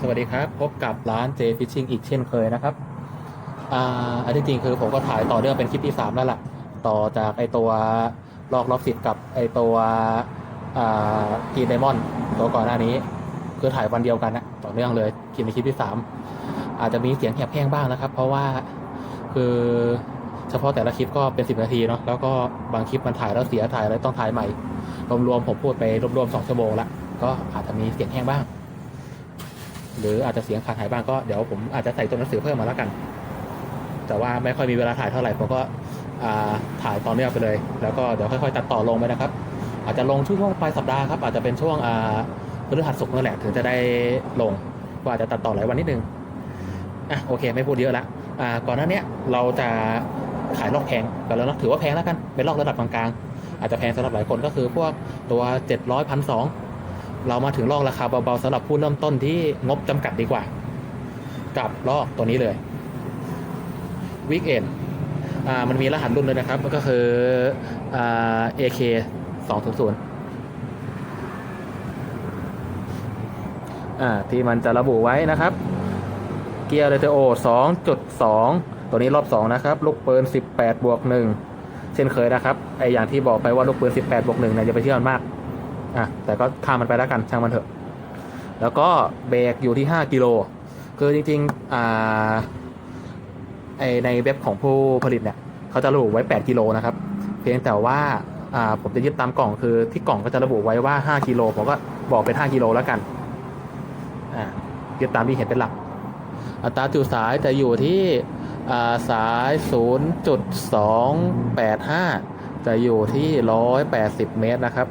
สวัสดีครับ พบกับร้าน J Fishing อีกเช่นเคยนะครับ อ่าอันที่จริงคือผมก็ถ่ายต่อเนื่องเป็นคลิปที่สามแล้วล่ะ ต่อจากไอตัวลอกล็อกสิบกับไอตัวอ่ากีนไดมอนด์ตัวก่อนหน้านี้ คือถ่ายวันเดียวกันนะต่อเนื่องเลยคลิปในคลิปที่สามอาจจะมีเสียงแหบแห้งบ้างนะครับ เพราะว่าคือเฉพาะแต่ละคลิปก็เป็นสิบนาทีเนาะแล้วก็บางคลิปมันถ่ายแล้วเสียถ่ายแล้วต้องถ่ายใหม่รวมๆผมพูดไปรวมๆสองชั่วโมงละก็อาจจะมีเสียงแห้งบ้าง หรืออาจจะเสียงขาดหายบ้างก็เดี๋ยวผมอาจจะใส่ตัวหนังสือเพิ่มมาแล้วกัน แต่ว่าไม่ค่อยมีเวลาถ่ายเท่าไหร่ผมก็ถ่ายตอเนื่องไปเลย แล้วก็เดี๋ยวค่อยๆ ตัดต่อลงไปนะครับ อาจจะลงช่วงปลายสัปดาห์ครับอาจจะเป็นช่วงพฤหัสศุกร์นั่นแหละถึงจะได้ลงก็อาจจะตัดต่อหลายวันนิดนึงอะโอเค ไม่พูดเยอะละอ่าก่อนหน้านี้เราจะขายลอกแพงกันแล้วนะถือว่าแพงแล้วกันเป็นลอกระดับกลางๆอาจจะแพงสำหรับหลายคนก็คือพวกตัว700พันสอง เรามาถึงลอกราคาเบาๆสำหรับผู้เริ่มต้นที่งบจำกัดดีกว่า กับลอกตัวนี้เลยวิกเอนอ่ามันมีรหัสรุ่นเลยนะครับก็คืออ่า AK 200อ่าที่มันจะระบุไว้นะครับ เกียร์เรเตโอ2.2ตัวนี้รอบ2นะครับ ลูกปืน18บแปดบวก1เช่นเคยนะครับไออย่างที่บอกไปว่าลูกปืน18บแปดบวก1เนี่ยจะไปเชื่อมันมาก อะแต่ก็ข้ามมันไปแล้วกันช่างมันเถอะ แล้วก็เบรกอยู่ที่ 5 กิโล คือจริงๆอ่าไอในเว็บของผู้ผลิตเนี่ยเขาจะระบุไว้ 8 กิโลนะครับ เพียงแต่ว่าอ่าผมจะยึดตามกล่องคือที่กล่องก็จะระบุไว้ว่า 5 กิโลผมก็บอกเป็น 5 กิโลแล้วกันอ่ายึดตามที่เห็นเป็นหลัก อัตราจุดสายจะอยู่ที่อ่าสาย 0.285 จะอยู่ที่ 180 เมตรนะครับ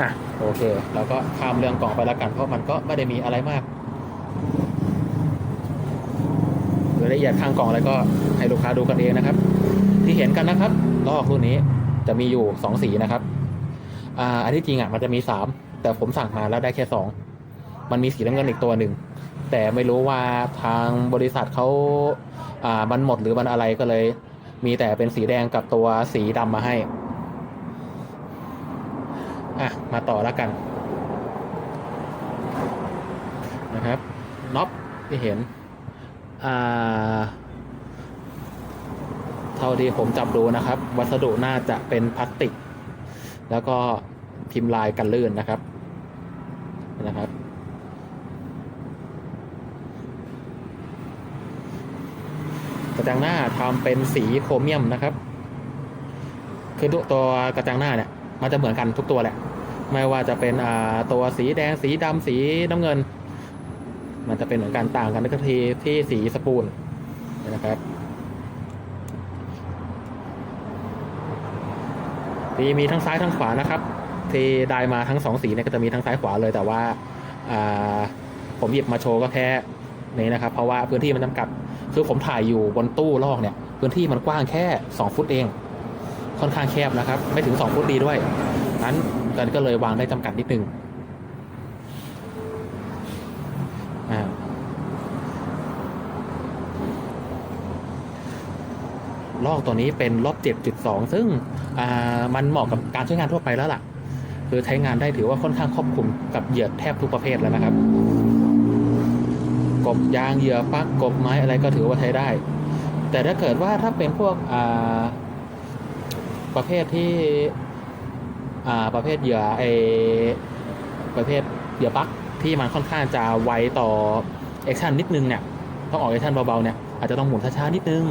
อะ โอเค เราก็ข้ามเรื่องกล่องไปล้วกัน เพราะมันก็ไม่ได้มีอะไรมากรายละเอียดข้างกล่องอะไรก็ให้ลูกค้าดูกันเองนะครับ ที่เห็นกันนะครับลอกรุ่นนี้จะมีอยู่สองสีนะครับอ่าอันที่จริงอะมันจะมีสามแต่ผมสั่งมาแล้วได้แค่สองมันมีสีน้ำเงินอีกตัวหนึ่งแต่ไม่รู้ว่าทางบริษัทเขาอ่ามันหมดหรือมันอะไรก็เลย มีแต่เป็นสีแดงกับตัวสีดำมาให้ อะ มาต่อแล้วกัน นะครับน็อปที่เห็น อ่า เท่าที่ผมจับดูนะครับ วัสดุน่าจะเป็นพลาสติก แล้วก็พิมพ์ลายกันลื่นนะครับ นะครับกระจังหน้าทำเป็นสีโครเมียมนะครับ คือตัวกระจังหน้าเนี่ย มันจะเหมือนกันทุกตัวแหละ ไม่ว่าจะเป็นตัวสีแดงสีดำสีน้ำเงิน มันจะเป็นเหมือนกันต่างกันก็ทีที่สีสปูนนะครับทีมีทั้งซ้ายทั้งขวานะครับ ที่ได้มาทั้งสองสีเนี่ยก็จะมีทั้งซ้ายขวาเลยแต่ว่าผมหยิบมาโชว์ก็แค่นี้นะครับ เพราะว่าพื้นที่มันจำกัด คือผมถ่ายอยู่บนตู้ลอกเนี่ย พื้นที่มันกว้างแค่ 2 ฟุตเอง ค่อนข้างแคบนะครับ ไม่ถึง 2 ฟุตดีด้วย นั้นกันก็เลยวางได้จำกัดนิดนึงอ่าลอกตัวนี้เป็นลบ 7.2 ซึ่งอ่ามันเหมาะกับการใช้งานทั่วไปแล้วล่ะ คือใช้งานได้ถือว่าค่อนข้างครอบคลุมกับเหยื่อแทบทุกประเภทแล้วนะครับ กบยางเหยื่อปักกบไม้อะไรก็ถือว่าใช้ได้ แต่ถ้าเกิดว่าถ้าเป็นพวกอ่า ประเภทที่อ่าประเภทเหยื่อไอประเภทเหยื่อปลั๊กที่มันค่อนข้างจะไวต่อแอคชั่นนิดนึงเนี่ยต้องออกแอคชั่นเบาๆเนี่ยอาจจะต้องหมุนช้าๆนิดนึง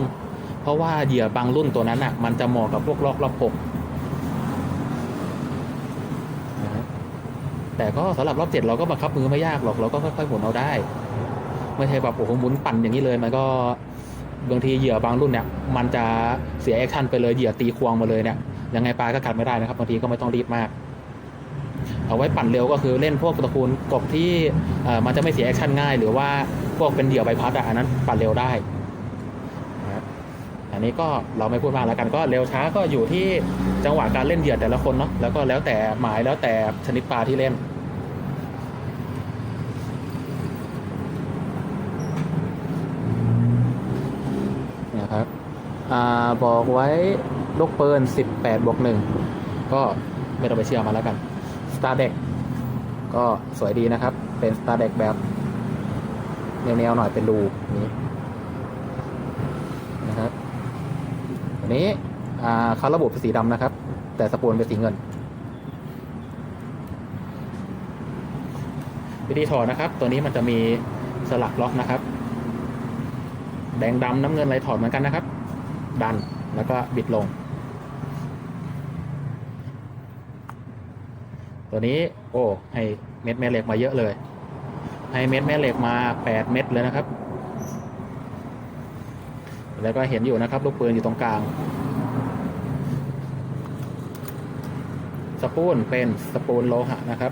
เพราะว่าเหยื่อบางรุ่นตัวนั้นอะมันจะเหมาะกับพวกลอกรอบหกแต่ก็สำหรับรอบเจ็ดเราก็บังคับมือไม่ยากหรอกเราก็ค่อยๆหมุนเอาได้ ไม่ใช่แบบโอ้โหหมุนปั่นอย่างนี้เลยมันก็ บางทีเหยื่อบางรุ่นเนี่ยมันจะเสียแอคชั่นไปเลยเหยื่อตีควงมาเลยเนี่ยยังไงปลาก็กัดไม่ได้นะครับบางทีก็ไม่ต้องรีบมาก เอาไว้ปั่นเร็วก็คือเล่นพวกตระกูลกบที่มันจะไม่เสียแอคชั่นง่าย หรือว่าพวกเป็นเหยื่อใบพัดอะอันนั้นปั่นเร็วได้นะครับอันนี้ก็เราไม่พูดมากแล้วกันก็เร็วช้าก็อยู่ที่จังหวะการเล่นเหยื่อแต่ละคนเนาะแล้วก็แล้วแต่หมายแล้วแต่ชนิดปลาที่เล่น นะครับอ่า บอกไว้ลูกเปืน18บวก1ก็ไม่ต้องไปเชื่อมาแล้วกัน Star Deck ก็สวยดีนะครับ เป็นสตาร์เด็กแบบแนวๆหน่อยเป็นรูนี้นะครับอันนี้เขาระบุเป็นสีดำนะครับ แต่สปูนเป็นสีเงินวิธีถอดนะครับ ตัวนี้มันจะมีสลักล็อกนะครับ แดงดำน้ำเงินอะไรถอดเหมือนกันนะครับ ดันแล้วก็บิดลง ตัวนี้โอ้ให้เม็ดแม่เหล็กมาเยอะเลย ให้เม็ดแม่เหล็กมา 8 เม็ดเลยนะครับ แล้วก็เห็นอยู่นะครับลูกปืนอยู่ตรงกลาง สปูนเป็นสปูนโลหะนะครับ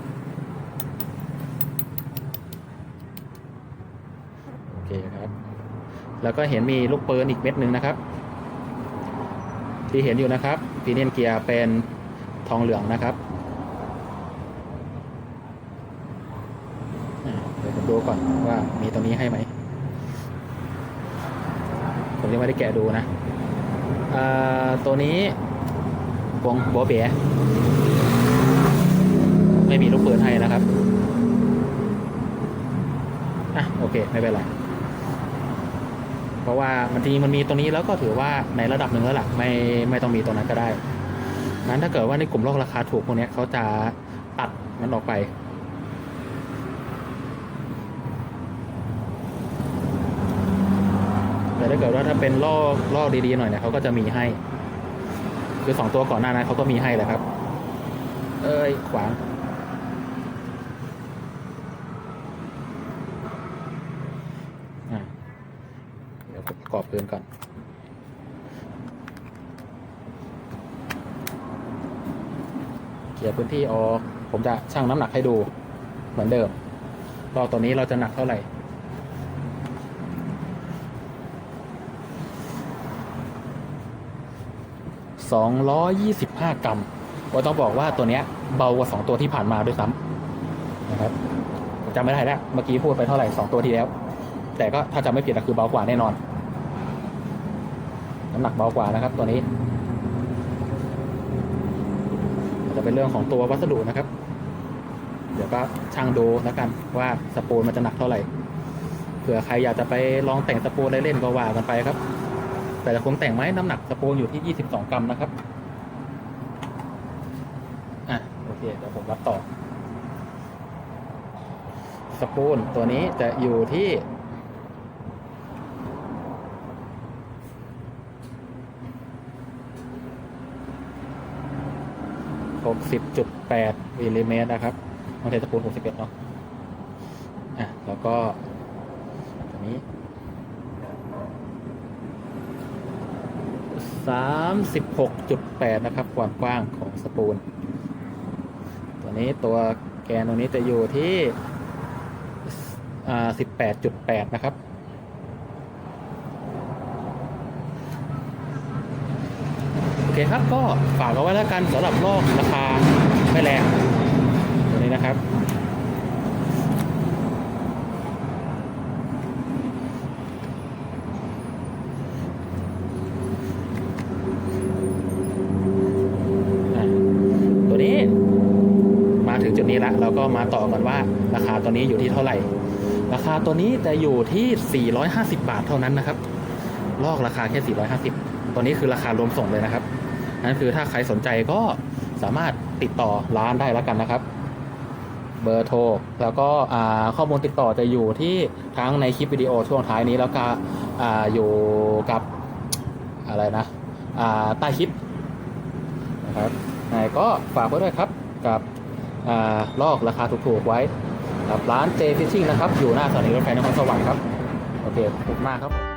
โอเคครับ แล้วก็เห็นมีลูกปืนอีกเม็ดหนึ่งนะครับ ที่เห็นอยู่นะครับพีเนียนเกียร์เป็นทองเหลืองนะครับเดี๋ยวผมดูก่อนว่ามีตัวนี้ให้ไหม ผมยังไม่ได้แกะดูนะตัวนี้วงโบเบะไม่มีลูกปืนให้นะครับ อะ โอเค ไม่เป็นไร เพราะว่ามันจริงมันมีตรงนี้แล้วก็ถือว่าในระดับหนึ่งแล้วล่ะไม่ไม่ต้องมีตรงนั้นก็ได้งั้นถ้าเกิดว่าในกลุ่มโลกราคาถูกพวกนี้เขาจะตัดมันออกไปแต่ถ้าเกิดว่าถ้าเป็นล่อล่อดีๆหน่อยเนี่ยเขาก็จะมีให้ คือสองตัวก่อนหน้านั้นเขาก็มีให้แหละครับ เอ้ยขวาง อะเดี๋ยวผม ปืนก่อนเคลียร์พื้นที่ออก ผมจะชั่งน้ำหนักให้ดูเหมือนเดิมรอบตัวนี้เราจะหนักเท่าไหร่สองร้อยยี่สิบห้ากรัมก็ต้องบอกว่าตัวเนี้ยเบากว่าสองตัวที่ผ่านมาด้วยซ้ำนะครับจำไม่ได้แล้วเมื่อกี้พูดไปเท่าไหร่สองตัวที่แล้ว แต่ก็ถ้าจำไม่ผิดก็คือเบากว่าแน่นอน น้ำหนักเบากว่านะครับ ตัวนี้ จะเป็นเรื่องของตัววัสดุนะครับ เดี๋ยวก็ช่างดูแล้วกันว่าสปูลมันจะหนักเท่าไหร่เผื่อใครอยากจะไปลองแต่งสปูลเล่นๆก็ว่ากันไปครับ แต่ละคนแต่งไหมน้ำหนักสปูลอยู่ที่ 22 กรัมนะครับอะโอเคเดี๋ยวผมรับต่อ สปูลตัวนี้จะอยู่ที่ 60.8มิลลิเมตรนะครับมันเป็นสปูล61เนาะอะแล้วก็ตัวนี้สามสิบหกจุดแปดนะครับ ความกว้างของสปูลตัวนี้ตัวแกนตรงนี้จะอยู่ที่อ่าสิบแปดจุดแปดนะครับ โอ เคครับก็ฝากเอาไว้แล้วกันสำหรับลอกราคาไม่แรงตัวนี้นะครับตัวนี้มาถึงจุดนี้แล้วเราก็มาต่อกันว่าราคาตัวนี้อยู่ที่เท่าไหร่ ราคาตัวนี้จะอยู่ที่ 450 บาทเท่านั้นนะครับ ลอกราคาแค่ 450 ตัวนี้คือราคารวมส่งเลยนะครับ นั่นคือถ้าใครสนใจก็สามารถติดต่อร้านได้แล้วกันนะครับ เบอร์โทร แล้วก็ข้อมูลติดต่อจะอยู่ที่ทั้งในคลิปวิดีโอช่วงท้ายนี้แล้วก็ออยู่กับอะไรนะใต้คลิปนะครับยังไงก็ฝากไว้ด้วยครับกับอลอกราคาถูกๆไว้กับร้าน J Fishing นะครับ อยู่หน้าสถานีรถไฟนครสวรรค์ครับ โอเคขอบคุณมากครับ